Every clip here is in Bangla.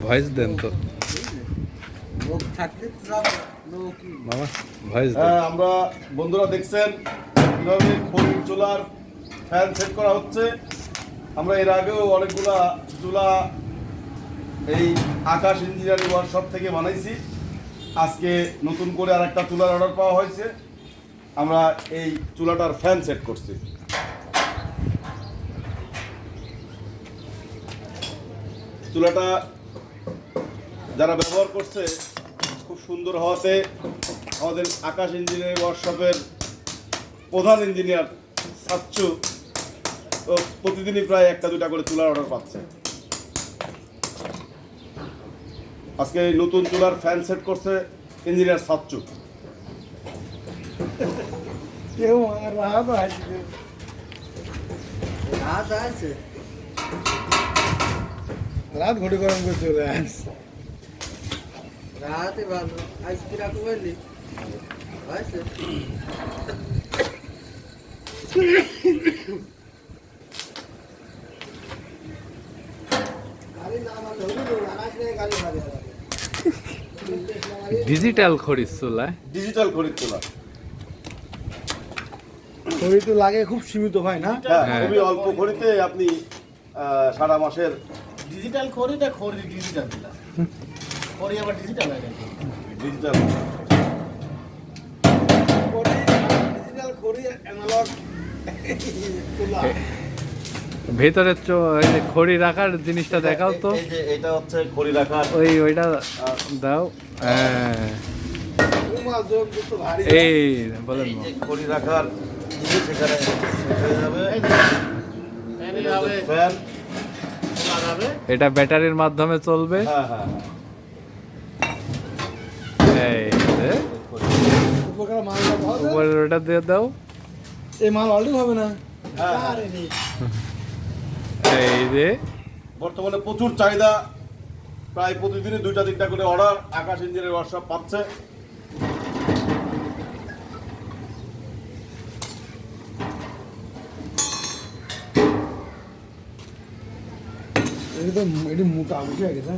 ভয়েস দেন তো? মামা ভয়েস হ্যাঁ আমরা বন্ধুরা দেখছেন কীভাবে খড়ির চুলার ফ্যান সেট করা হচ্ছে। আমরা এর আগেও অনেকগুলা চুলা এই আকাশ ইঞ্জিনিয়ারিং ওয়ার্কশপ থেকে বানাইছি। আজকে নতুন করে আর একটা চুলার অর্ডার পাওয়া হয়েছে। আমরা এই চুলাটার ফ্যান সেট করছি। চুলাটা যারা ব্যবহার করছে খুব সুন্দর হওয়াতে আমাদের আকাশ ইঞ্জিনিয়ারিং ওয়ার্কশপের প্রধান ইঞ্জিনিয়ার সাচ্চু ও প্রতিদিনই প্রায় একটা দুটা করে চুলার অর্ডার পাচ্ছে। আজকে নতুন চুলার ফ্যান সেট করছে ইঞ্জিনিয়ার সাচ্চু। কেউ রাত আছে রাত আছে। রাত ঘড়ি গরম করে চলে আসছে। রাতে ভালো। গাড়ি মারি ডিজিটাল খরিদ চুলায় ডিজিটাল খরিদ তোলা শরীর তো লাগে খুব সীমিত হয় না? হ্যাঁ। খুবই অল্প খরিতে আপনি সারা মাসের ডিজিটাল না খড়ি ডিজিটাল দিলা আবার ডিজিটাল হয়ে গেছে ডিজিটাল ডিজিটাল করি অ্যানালগ তোলা। ভেতরে খড়ি রাখার জিনিসটা দেখাও তো। এটা হচ্ছে খড়ি রাখার। ওই ওইটা দাও। হ্যাঁ। এই বলেন খড়ি রাখার হয়ে এটা ব্যাটারির মাধ্যমে চলবে। হ্যাঁ হ্যাঁ হ্যাঁ এই যে, মাল হবে। ওটা দিয়ে দাও। এই মাল অলরেডি হবে না? হ্যাঁ, হ্যাঁ। এই যে বর্তমানে প্রচুর চাহিদা। প্রায় প্রতিদিনই দুইটা তিনটা করে অর্ডার আকাশ ইঞ্জিনের ওয়ার্কশপ পাচ্ছে। এটা তো মোটা বেশি হয়ে গেছে।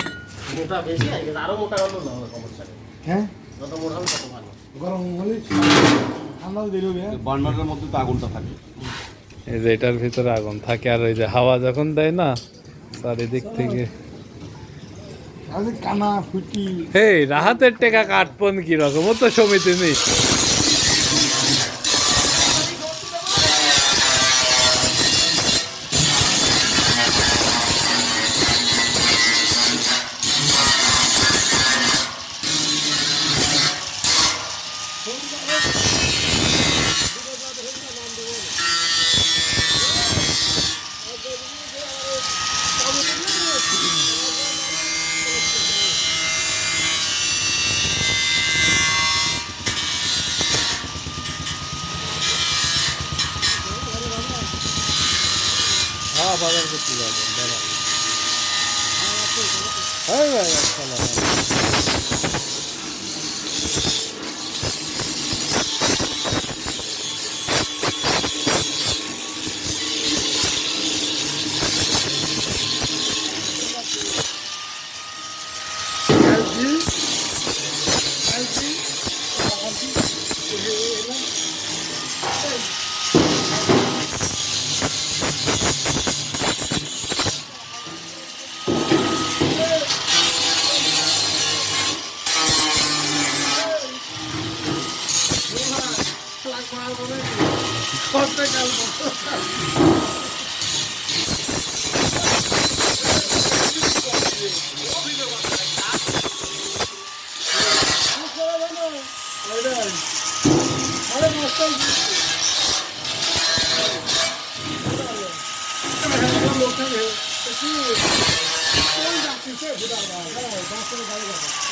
মোটা বেশি গেছে আরও মোটা হলো না সমস্যা হ্যাঁ? যত মোটা হবে তত ভালো। গরম হলে ঠান্ডা দেরি হবে হ্যাঁ? বার্নারের মধ্যে তো আগুনটা থাকে। এই যে এটার ভিতরে আগুন থাকে আর ওই যে হাওয়া যখন দেয় না চারিদিক থেকে। কানা ফুটি হেই রাহাতের টেকা কাটপন কি রকম ও তো সমিতি নেই। হ্যাঁ বাজার করতে যাব দাঁড়ান। হ্যাঁ ভাই চলো লোক কোন যাচ্ছে সে হ্যাঁ বাসে গাড়ি যাবে